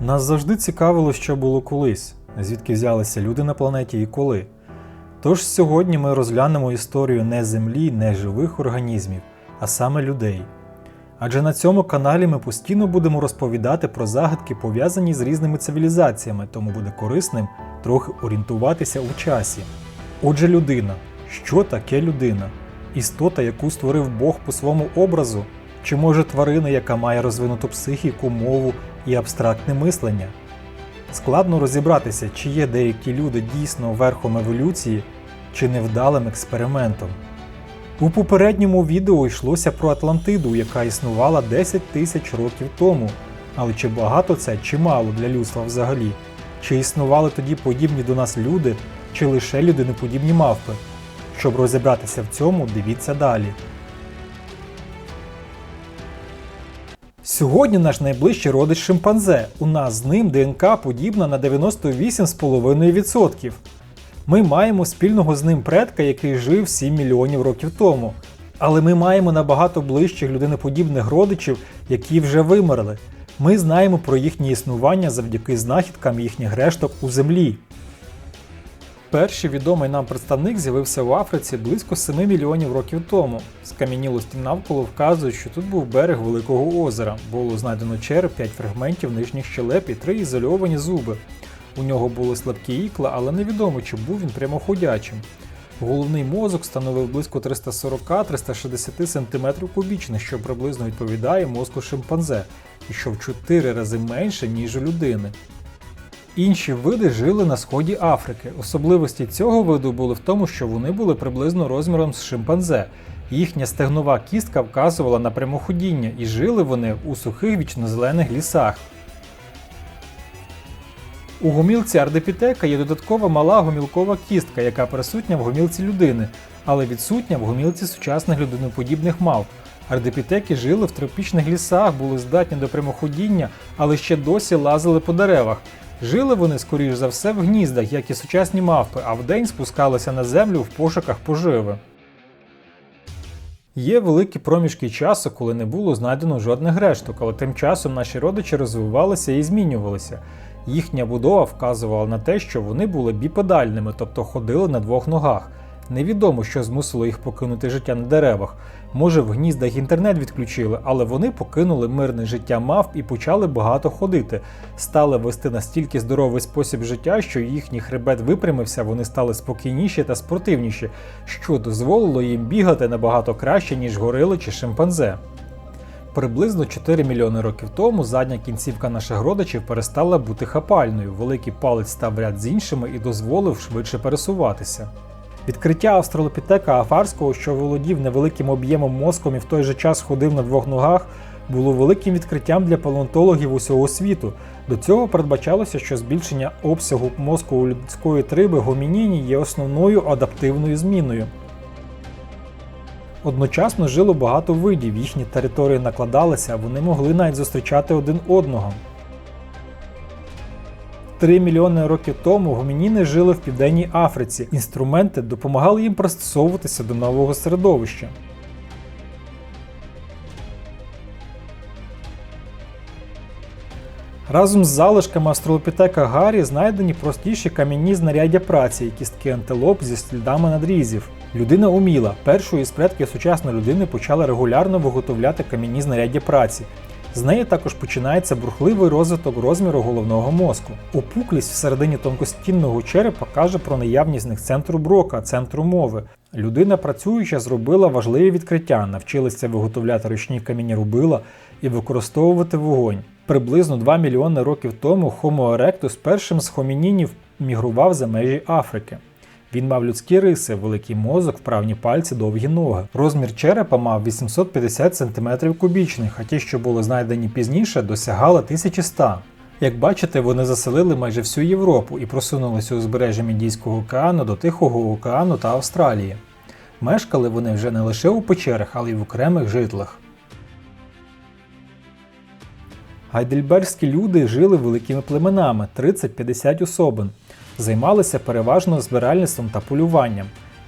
Нас завжди цікавило, що було колись, звідки взялися люди на планеті і коли. Тож сьогодні ми розглянемо історію не землі, не живих організмів, а саме людей. Адже на цьому каналі ми постійно будемо розповідати про загадки, пов'язані з різними цивілізаціями, тому буде корисним трохи орієнтуватися у часі. Отже, людина. Що таке людина? Істота, яку створив Бог по своєму образу, чи може тварина, яка має розвинуту психіку, мову і абстрактне мислення? Складно розібратися, чи є деякі люди дійсно верхом еволюції, чи невдалим експериментом. У попередньому відео йшлося про Атлантиду, яка існувала 10 тисяч років тому. Але чи багато це, чи мало для людства взагалі? Чи існували тоді подібні до нас люди, чи лише людиноподібні мавпи? Щоб розібратися в цьому, дивіться далі. Сьогодні наш найближчий родич шимпанзе. У нас з ним ДНК подібна на 98,5%. Ми маємо спільного з ним предка, який жив 7 мільйонів років тому. Але ми маємо набагато ближчих людиноподібних родичів, які вже вимерли. Ми знаємо про їхнє існування завдяки знахідкам їхніх решток у землі. Перший відомий нам представник з'явився в Африці близько 7 мільйонів років тому. Скам'янілості навколо вказують, що тут був берег Великого озера. Було знайдено череп, 5 фрагментів нижніх щелеп і 3 ізольовані зуби. У нього були слабкі ікла, але невідомо, чи був він прямоходячим. Головний мозок становив близько 340-360 см кубічних, що приблизно відповідає мозку шимпанзе, і що в 4 рази менше, ніж у людини. Інші види жили на сході Африки. Особливості цього виду були в тому, що вони були приблизно розміром з шимпанзе. Їхня стегнова кістка вказувала на прямоходіння, і жили вони у сухих вічнозелених лісах. У гомілці ардепітека є додаткова мала гомілкова кістка, яка присутня в гомілці людини, але відсутня в гомілці сучасних людиноподібних мавп. Ардепітеки жили в тропічних лісах, були здатні до прямоходіння, але ще досі лазили по деревах. Жили вони, скоріш за все, в гніздах, як і сучасні мавпи, а вдень спускалися на землю в пошуках поживи. Є великі проміжки часу, коли не було знайдено жодних решток, але тим часом наші родичі розвивалися і змінювалися. Їхня будова вказувала на те, що вони були біпедальними, тобто ходили на двох ногах. Невідомо, що змусило їх покинути життя на деревах. Може, в гніздах інтернет відключили, але вони покинули мирне життя мавп і почали багато ходити. Стали вести настільки здоровий спосіб життя, що їхній хребет випрямився, вони стали спокійніші та спортивніші, що дозволило їм бігати набагато краще, ніж горили чи шимпанзе. Приблизно 4 мільйони років тому задня кінцівка наших родичів перестала бути хапальною, великий палець став ряд з іншими і дозволив швидше пересуватися. Відкриття австралопітека афарського, що володів невеликим об'ємом мозком і в той же час ходив на двох ногах, було великим відкриттям для палеонтологів усього світу. До цього передбачалося, що збільшення обсягу мозку у людської триби гомініні є основною адаптивною зміною. Одночасно жило багато видів, їхні території накладалися, вони могли навіть зустрічати один одного. Три мільйони років тому гомініни жили в Південній Африці. Інструменти допомагали їм пристосовуватися до нового середовища. Разом з залишками австралопітека Гаррі знайдені простіші кам'яні знаряддя праці і кістки антилоп зі слідами надрізів. Людина уміла. Першою із предків сучасної людини почали регулярно виготовляти кам'яні знаряддя праці. З неї також починається бурхливий розвиток розміру головного мозку. Опуклість всередині тонкостінного черепа каже про наявність них центру брока, центру мови. Людина працююча зробила важливі відкриття, навчилася виготовляти ручні камінні рубила і використовувати вогонь. Приблизно 2 мільйони років тому Homo erectus першим з хомінінів мігрував за межі Африки. Він мав людські риси, великий мозок, вправні пальці, довгі ноги. Розмір черепа мав 850 см кубічних, а ті, що були знайдені пізніше, досягали 1100. Як бачите, вони заселили майже всю Європу і просунулися узбережжям Індійського океану до Тихого океану та Австралії. Мешкали вони вже не лише у печерах, але й в окремих житлах. Гайдельбергські люди жили великими племенами 30-50 особин займалися переважно збиральництвом та полюванням.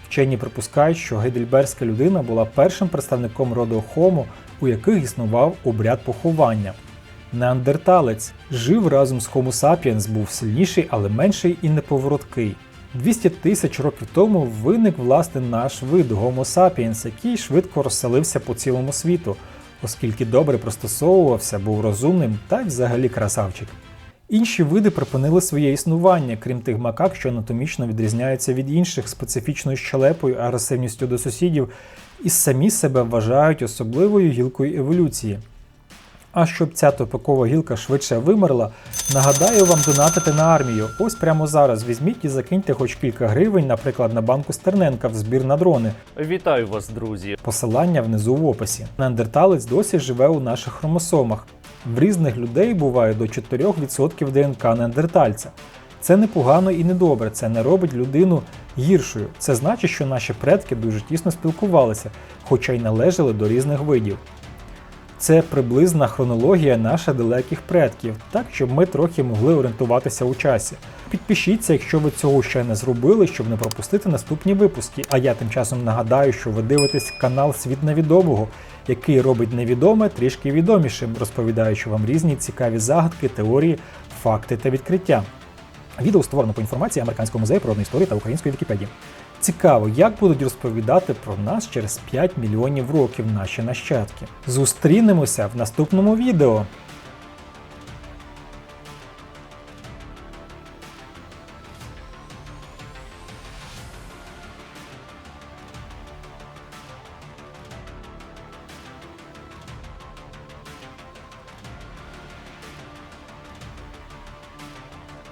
Вчені припускають, що гейдельбергська людина була першим представником роду Homo, у яких існував обряд поховання. Неандерталець жив разом з Homo sapiens, був сильніший, але менший і неповороткий. 200 тисяч років тому виник власне наш вид Homo sapiens, який швидко розселився по цілому світу, оскільки добре пристосовувався, був розумним та й взагалі красавчик. Інші види припинили своє існування, крім тих макак, що анатомічно відрізняються від інших специфічною щелепою, агресивністю до сусідів, і самі себе вважають особливою гілкою еволюції. А щоб ця топикова гілка швидше вимерла, нагадаю вам донатити на армію. Ось прямо зараз візьміть і закиньте хоч кілька гривень, наприклад, на банку Стерненка в збір на дрони. Вітаю вас, друзі! Посилання внизу в описі. Неандерталець досі живе у наших хромосомах. В різних людей буває до 4% ДНК неандертальця. Це непогано і недобре, це не робить людину гіршою. Це значить, що наші предки дуже тісно спілкувалися, хоча й належали до різних видів. Це приблизна хронологія наших далеких предків, так щоб ми трохи могли орієнтуватися у часі. Підпишіться, якщо ви цього ще не зробили, щоб не пропустити наступні випуски. А я тим часом нагадаю, що ви дивитесь канал Світ невідомого, який робить невідоме трішки відомішим, розповідаючи вам різні цікаві загадки, теорії, факти та відкриття. Відео створено по інформації Американського музею природної історії та української Вікіпедії. Цікаво, як будуть розповідати про нас через 5 мільйонів років наші нащадки. Зустрінемося в наступному відео.